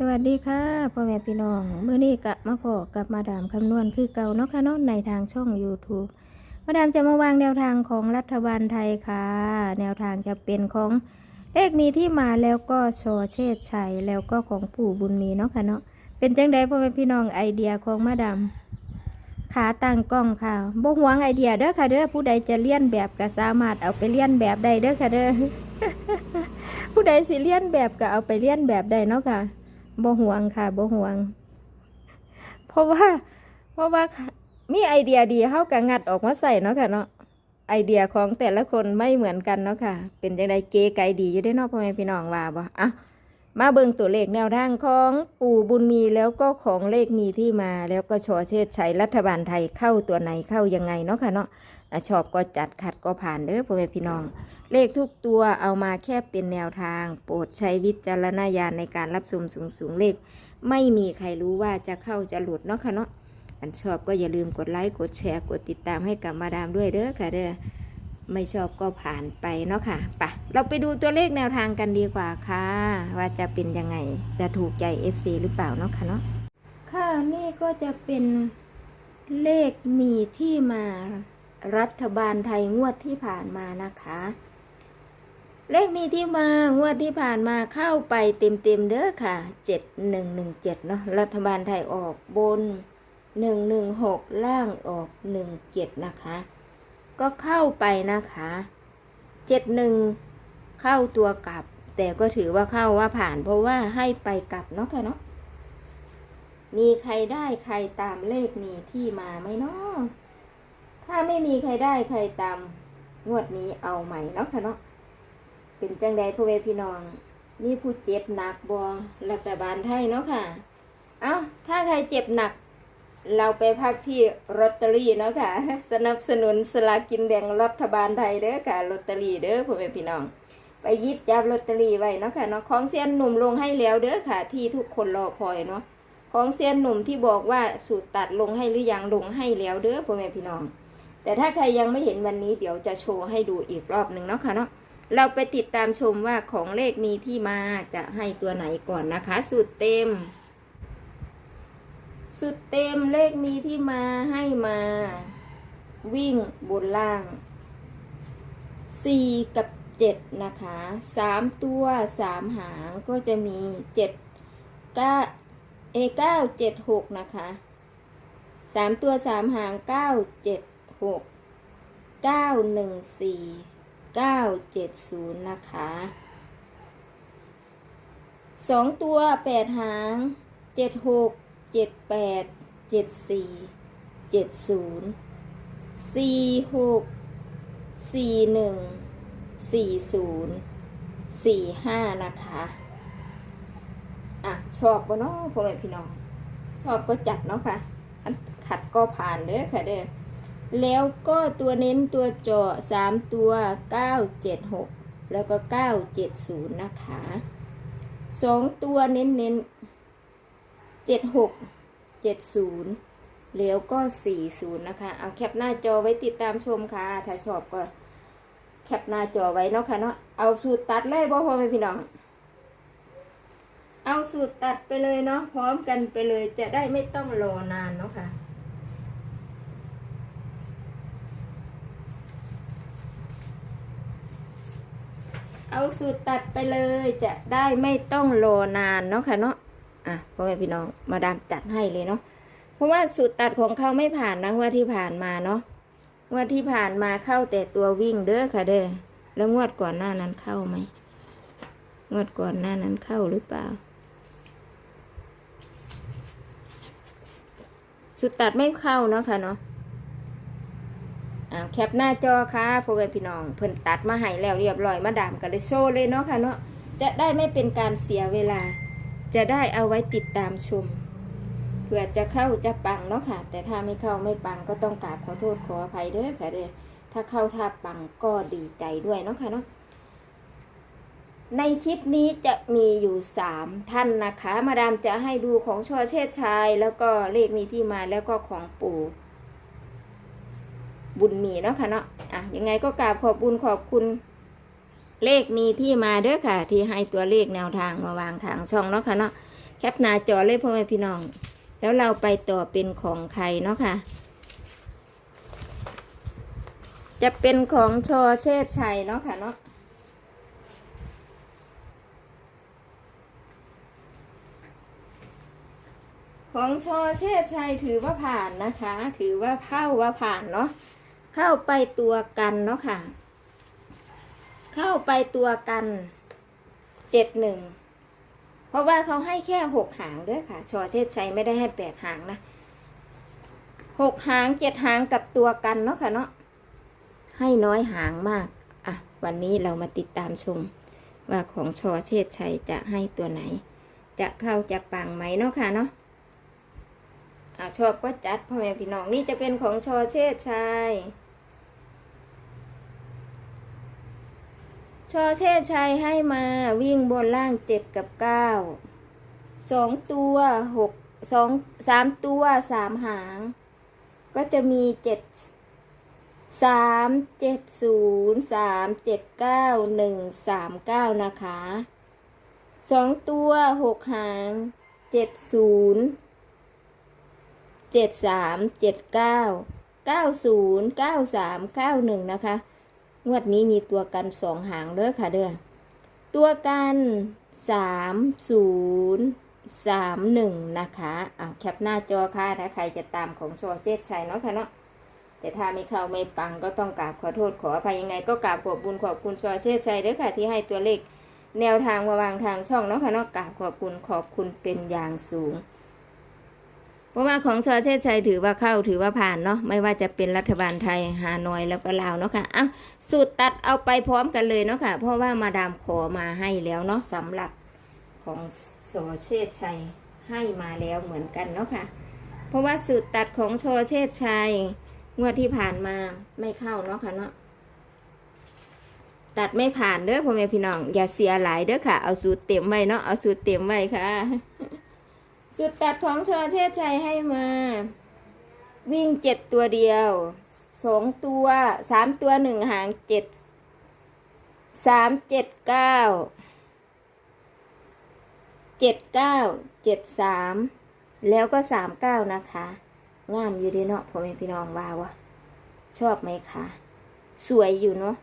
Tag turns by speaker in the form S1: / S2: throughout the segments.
S1: สวัสดีค่ะพ่อแม่พี่น้องเมื่อนี้กะมาพอกับมาดามคำนวณคือเก่าเนาะค่ะเนาะในทางช่อง YouTube มาดามจะมาวางแนวทางของรัฐบาลไทยค่ะ แนวทางจะเป็นของเลขมีที่มาแล้วก็ชอเชษชัยแล้วก็ของปู่บุญมีเนาะค่ะเนาะเป็นจังไดพ่อแม่พี่น้องไอเดียของมาดามขาตั้งกล้องค่ะบ่หวงไอเดียเด้อค่ะเด้อผู้ใดจะเลียนแบบก็สามารถเอาไปเลียนแบบได้เด้อค่ะเด้อผู้ใดสิเลียนแบบก็เอาไปเลียนแบบได้เนาะค่ะ บ่ห่วงค่ะบ่ห่วง เพราะว่า เพราะว่ามีไอเดียดีเข้ากับงัดออกมาใส่เนาะค่ะเนาะไอเดียของแต่ละคนไม่เหมือนกันเนาะค่ะ เป็นยังไงเก๋ไก่ดีอยู่ได้เนาะพ่อแม่พี่น้องว่าบ่อะ มาเบิ่งตัวเลขแนวทางของปู่บุญมีแล้วก็ของเลขมีที่มา แล้วก็ชอเชษชัยรัฐบาลไทยเข้าตัวไหนเข้ายังไงเนาะค่ะเนาะชอบก็จัดขัดก็ผ่านเด้อพ่อแม่พี่น้อง เลขทุกตัวเอามาแค่เป็นแนวทาง โปรดใช้วิจารณญาณในการรับชมสูงสูงเลข ไม่มีใครรู้ว่าจะเข้าจะหลุดเนาะค่ะเนาะอันชอบก็อย่าลืมกดไลค์กดแชร์กดติดตามให้กับมาดามด้วยเด้อค่ะเด้อ ไม่ชอบก็ผ่านไปเนาะค่ะปะเราไปดูตัวเลขแนวทางกันดีกว่าค่ะ ว่าจะเป็นยังไง จะถูกใจ FC หรือเปล่าเนาะค่ะเนาะ ค่ะนี่ก็จะเป็นเลขมีที่มารัฐบาลไทยงวดที่ผ่านมานะคะ เลขมีที่มางวดที่ผ่านมาเข้าไปเต็มเต็มเด้อค่ะเจ็ดหนึ่งหนึ่งเจ็ดเนาะรัฐบาลไทยออกบนหนึ่งหนึ่งหกล่างออกหนึ่งเจ็ดนะคะ ก็เข้าไปนะคะเจ็ดหนึ่งเข้าตัวกลับ แต่ก็ถือว่าเข้าว่าผ่านเพราะว่าให้ไปกลับเนาะค่ะเนาะมีใครได้ใครตามเลขมีที่มาไหมเนาะถ้าไม่มีใครได้ใครตามงวดนี้เอาใหม่เนาะค่ะเนาะเป็นจังใดพ่อแม่พี่น้องมีผู้เจ็บหนักบอรัฐบาลไทยเนาะค่ะ เอาถ้าใครเจ็บหนัก เราไปพักที่ลอตเตอรี่เนาะค่ะ สนับสนุนสลากินแบ่งรัฐบาลไทยเด้อค่ะลอตเตอรี่เด้อพ่อแม่พี่น้อง ไปยิบจับลอตเตอรี่ไว้เนาะค่ะเนาะของเซียนหนุ่มลงให้แล้วเด้อค่ะ ที่ทุกคนรอคอยเนาะของเซียนหนุ่มที่บอกว่าสูตรตัดลงให้หรือยังลงให้แล้วเด้อพ่อแม่พี่น้อง แต่ถ้าใครยังไม่เห็นวันนี้เดี๋ยวจะโชว์ให้ดูอีกรอบหนึ่งเนาะค่ะเนาะเราไปติดตามชมว่าของเลขมีที่มาจะให้ตัวไหนก่อนนะคะ สูตรเต็ม สูตรเต็มเลขมีที่มาให้มา วิ่งบนล่าง 4 กับ 7 นะคะสามตัวสามหางก็จะมี 7 9เอ9 7 6 นะคะสามตัวสามหาง 9 7 6 9 1 4 970 นะคะสองตัวแปดหางเจ็ดหก เจ็ดแปดเจ็ดสี่เจ็ดศูนย์สี่หกสี่หนึ่งสี่ศูนย์สี่ห้านะคะ อะ ชอบปะเนาะพ่อแม่พี่น้อง ชอบก็จัดเนาะค่ะ อันขัดก็ผ่านเด้อค่ะเด้อแล้วก็ตัวเน้นตัวเจาะสามตัวเก้าเจ็ดหกแล้วก็เก้าเจ็ดศูนย์นะคะสองตัวเน้นเน้น เจ็ดหกเจ็ดศูนย์แล้วก็สี่ศูนย์นะคะ เอาแคปหน้าจอไว้ติดตามชมค่ะ ถ้าชอบก็แคปหน้าจอไว้เนาะค่ะเนาะ เอาสูตรตัดเลยบ่พ่อแม่พี่น้อง เอาสูตรตัดไปเลยเนาะ พร้อมกันไปเลยจะได้ไม่ต้องรอนานเนาะค่ะเอาสูตรตัดไปเลยจะได้ไม่ต้องรอนานเนาะค่ะเนาะ อะพ่อแม่พี่น้องมาดามจัดให้เลยเนาะเพราะว่าสูตรตัดของเขาไม่ผ่านนะงวดที่ผ่านมาเนาะงวดที่ผ่านมาเข้าแต่ตัววิ่งเด้อค่ะเด้อแล้วงวดก่อนหน้านั้นเข้าไหมงวดก่อนหน้านั้นเข้าหรือเปล่าสุดตัดไม่เข้าเนาะค่ะเนาะแคปหน้าจอค่ะพ่อแม่พี่น้อง เพิ่นตัดมาให้แล้วเรียบร้อยมาดามกันเลยโชว์เลยเนาะค่ะเนาะจะได้ไม่เป็นการเสียเวลา จะได้เอาไว้ติดตามชมเผื่อจะเข้าจะปังเนาะค่ะ แต่ถ้าไม่เข้าไม่ปังก็ต้องกราบขอโทษขออภัยเด้อค่ะเด้อถ้าเข้าถ้าปังก็ดีใจด้วยเนาะค่ะเนาะในคลิปนี้จะมีอยู่สามท่านนะคะ มาดามจะให้ดูของชอเชษชัยแล้วก็เลขมีที่มาแล้วก็ของปู่บุญมีเนาะค่ะเนาะอะยังไงก็กราบขอบบุญขอบคุณ เลขมีที่มาเด้อค่ะ ที่ให้ตัวเลขแนวทางมาวางทางช่องเนาะค่ะเนาะแคคปหน้าจอเลยพ่อแม่พี่น้อง แล้วเราไปต่อเป็นของใครเนาะค่ะ จะเป็นของชอเชษชัยเนาะค่ะเนาะของชอเชษชัยถือว่าผ่านนะคะ ถือว่าเข้าว่าผ่านเนาะเข้าไปตัวกันเนาะค่ะ เข้าไปตัวกันเจ็ดหนึ่งเพราะว่าเขาให้แค่หกหางด้วยค่ะ ชอเชษชัยไม่ได้ให้แปดหางนะหกหางเจ็ดหางกับตัวกันเนาะค่ะเนาะให้น้อยหางมาก อะ วันนี้เรามาติดตามชม ว่าของชอเชษชัยจะให้ตัวไหน จะเข้าจะปังไหมเนาะค่ะเนาะอะชอบก็จัดพ่อแม่พี่น้องนี่จะเป็นของชอเชษชัย ชอเชษชัยให้มาวิ่งบนล่างเจ็ดกับเก้าสองตัวหกสองสามตัวสามหาง ก็จะมีเจ็ดสามเจ็ดศูนย์สามเจ็ดเก้าหนึ่งสามเก้านะคะสองตัวหกหางเจ็ดศูนย์เจ็ดสามเจ็ดเก้าเก้าศูนย์เก้าสามเก้าหนึ่งนะคะ งวดนี้มีตัวกันสองหางเด้อค่ะเด้อตัวกันสามศูนย์สามหนึ่งนะคะอ่าแคปหน้าจอค่ะ ถ้าใครจะตามของชอเซตชัยเนาะค่ะเนาะแต่ถ้าไม่เข้าไม่ปังก็ต้องกราบขอโทษขออภัยยังไง ก็กราบขอบคุณขอบคุณชอเชษชัยเด้อค่ะ ที่ให้ตัวเลขแนวทางมาวางทางช่องเนาะค่ะเนาะกราบขอบคุณขอบคุณเป็นอย่างสูง เพราะว่าของชอเชษชัยถือว่าเข้าถือว่าผ่านเนาะไม่ว่าจะเป็นรัฐบาลไทยฮานอยแล้วก็ลาวเนาะค่ะอะสูตรตัดเอาไปพร้อมกันเลยเนาะค่ะ เพราะว่ามาดามขอมาให้แล้วเนาะสำหรับของชอเชษชัยให้มาแล้วเหมือนกันเนาะค่ะ เพราะว่าสูตรตัดของชอเชษชัยงวดที่ผ่านมาไม่เข้าเนาะค่ะเนาะตัดไม่ผ่านเด้อพ่อแม่พี่น้องอย่าเสียหลายเด้อค่ะ เอาสูตรเต็มไว้เนาะเอาสูตรเต็มไว้ค่ะ สูตรตัดของชอเชษชัยให้มา วิ่งเจ็ดตัวเดียวสองตัวสามตัวหนึ่งหางเจ็ดสามเจ็ดเก้าเจ็ดเก้าเจ็ดสามแล้วก็สามเก้านะคะ งามอยู่ดีเนาะพ่อแม่พี่น้องว่าวะชอบไหมคะ สวยอยู่เนาะ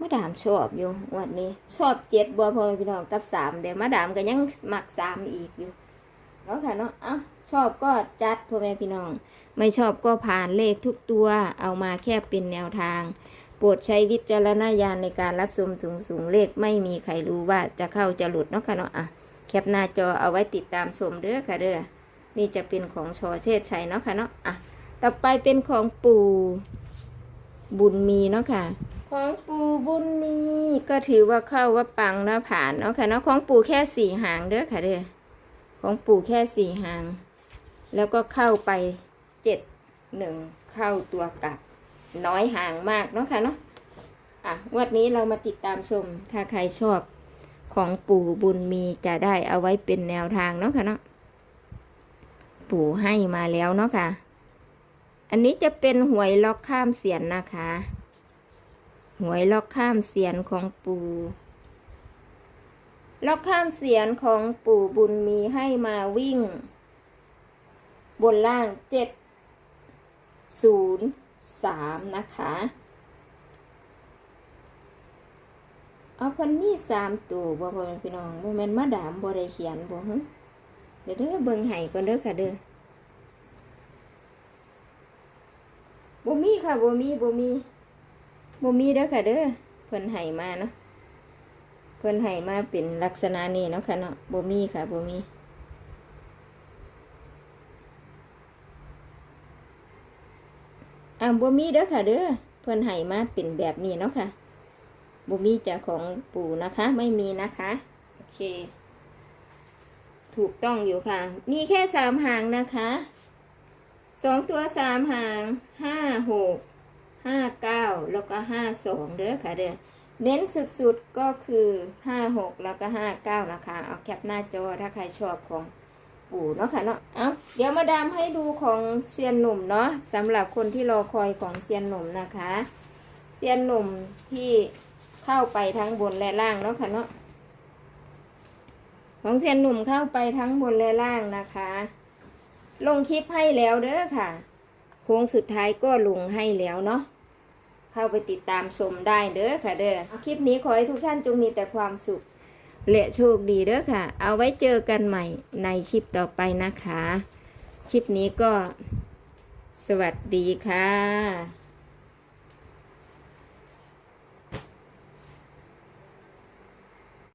S1: มาดามชอบอยู่วันนี้ ชอบเจ็ดบัวพ่อแม่พี่น้องกับสามเดี๋ยวมาดามก็ยังหมักสามอีกอยู่ เนาะค่ะเนาะ เอ้า ชอบก็จัดพ่อแม่พี่น้อง ไม่ชอบก็ผ่านเลขทุกตัว เอามาแค่เป็นแนวทาง โปรดใช้วิจารณญาณในการรับชมสูงสูงเลขไม่มีใครรู้ว่าจะเข้าจะหลุดเนาะค่ะเนาะ อะ แคปหน้าจอเอาไว้ติดตามชมเด้อค่ะเด้อ นี่จะเป็นของชอเชษชัยเนาะค่ะเนาะ อะ ต่อไปเป็นของปู่บุญมีเนาะค่ะ ของปู่บุญมีก็ถือว่าเข้าว่าปังนะผ่านเนาะค่ะเนาะ ของปู่แค่สี่หางเด้อค่ะเด้อ ของปู่แค่สี่หาง แล้วก็เข้าไปเจ็ดหนึ่งเข้าตัวกลับ น้อยห่างมากเนาะค่ะเนาะอะวันนี้เรามาติดตามชมถ้าใครชอบของปู่บุญมีจะได้เอาไว้เป็นแนวทางเนาะค่ะเนาะปู่ให้มาแล้วเนาะค่ะ อันนี้จะเป็นหวยล็อกข้ามเสียนนะคะ หวยล็อกข้ามเสียนของปู่ ล็อกข้ามเสียนของปู่บุญมีให้มาวิ่ง บนล่างเจ็ดศูนย์สามนะคะ เอาพันมีสามตัวบ่พ่อแม่พี่น้องบ่แม่นมาดามบ่ได้เขียนบ่ฮึเดี๋ยวเด้อเบิ่งให้ก่อนเด้อค่ะเด้อบ่มีค่ะบ่มีบ่มีบ่มีเด้อค่ะเด้อเพิ่นให้มาเนาะ เพิ่อนให้มาเป็นลักษณะนี้เนาะค่ะเนาะโบมี่ค่ะโบมี่อ่าบมีเด้อค่ะเด้อเพิ่อนให้มาเป็นแบบนี้เนาะค่ะบมีจากของปู่นะคะ ไม่มีนะคะโอเค ถูกต้องอยู่ค่ะ มีแค่สามหางนะคะสองตัวสามหางห้าหกห้าเก้าแล้วก็ห้าสองเด้อค่ะเด้อ เน้นสุดๆก็คือห้าหกแล้วก็ห้าเก้านะคะ เอาแคปหน้าจอถ้าใครชอบของปู่เนาะค่ะเนาะเอาเดี๋ยวมาดามให้ดูของเซียนหนุ่มเนาะสำหรับคนที่รอคอยของเซียนหนุ่มนะคะเซียนหนุ่มที่เข้าไปทั้งบนและล่างเนาะค่ะเนาะของเซียนหนุ่มเข้าไปทั้งบนและล่างนะคะ ลงคลิปให้แล้วเด้อค่ะโค้งสุดท้ายก็ลงให้แล้วเนาะ เข้าไปติดตามชมได้เด้อค่ะเด้อคลิปนี้ขอให้ทุกท่านจงมีแต่ความสุขและโชคดีเด้อค่ะ เอาไว้เจอกันใหม่ในคลิปต่อไปนะคะ คลิปนี้ก็สวัสดีค่ะ